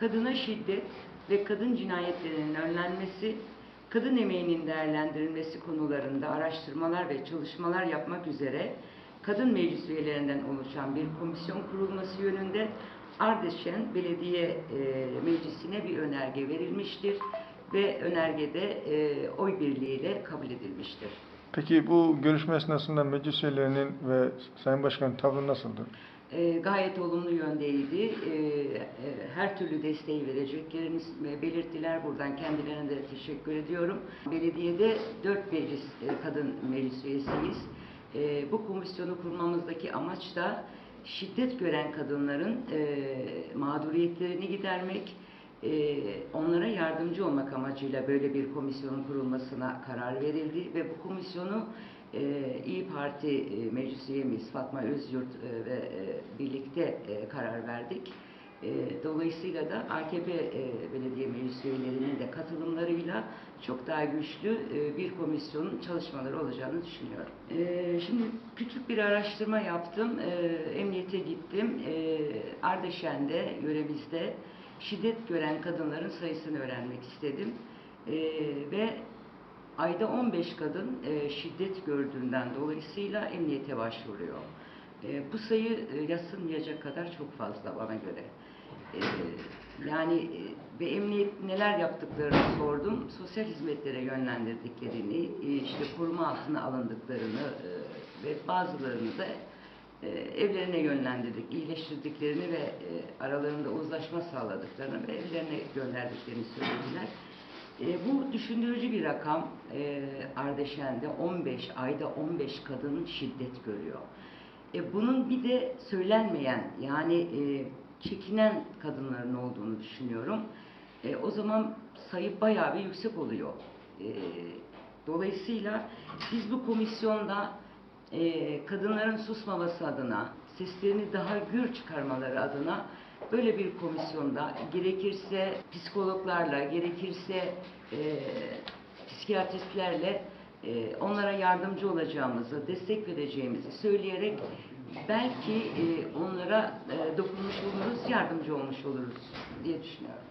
kadına şiddet ve kadın cinayetlerinin önlenmesi, kadın emeğinin değerlendirilmesi konularında araştırmalar ve çalışmalar yapmak üzere kadın meclis üyelerinden oluşan bir komisyon kurulması yönünde Ardeşen Belediye e, Meclisi'ne bir önerge verilmiştir ve önergede e, oy birliğiyle kabul edilmiştir. Peki bu görüşme esnasında meclis üyelerinin ve Sayın Başkan'ın tavrı nasıldı? E, gayet olumlu yöndeydi. Her türlü desteği vereceklerini e, belirttiler. Buradan kendilerine de teşekkür ediyorum. Belediyede dört meclis, e, kadın meclis üyesiyiz. E, bu komisyonu kurmamızdaki amaç da şiddet gören kadınların mağduriyetlerini gidermek, onlara yardımcı olmak amacıyla böyle bir komisyonun kurulmasına karar verildi ve bu komisyonu İyi Parti meclis üyemiz Fatma Özyurt ve birlikte karar verdik. E, dolayısıyla da AKP e, belediye meclis üyelerinin de katılımlarıyla çok daha güçlü e, bir komisyonun çalışmaları olacağını düşünüyorum. E, şimdi küçük bir araştırma yaptım. E, emniyete gittim. E, Ardeşen'de, yöremizde şiddet gören kadınların sayısını öğrenmek istedim. E, ve ayda 15 kadın e, şiddet gördüğünden dolayısıyla emniyete başvuruyor. E, bu sayı e, yasınmayacak kadar çok fazla bana göre. E, yani e, ve emniyet neler yaptıklarını sordum. Sosyal hizmetlere yönlendirdiklerini, e, işte koruma altına alındıklarını e, ve bazılarını da evlerine yönlendirdik, iyileştirdiklerini ve aralarında uzlaşma sağladıklarını ve evlerine gönderdiklerini söylediler. E, bu düşündürücü bir rakam. E, Ardeşen'de 15 ayda 15 kadın şiddet görüyor. E, bunun bir de söylenmeyen yani e, çekinen kadınların olduğunu düşünüyorum. E, o zaman sayı bayağı bir yüksek oluyor. E, dolayısıyla biz bu komisyonda e, kadınların susmaması adına, seslerini daha gür çıkarmaları adına böyle bir komisyonda gerekirse psikologlarla, gerekirse e, psikiyatristlerle e, onlara yardımcı olacağımızı, destek vereceğimizi söyleyerek belki e, onlara e, dokunmuş oluruz, yardımcı olmuş oluruz diye düşünüyorum.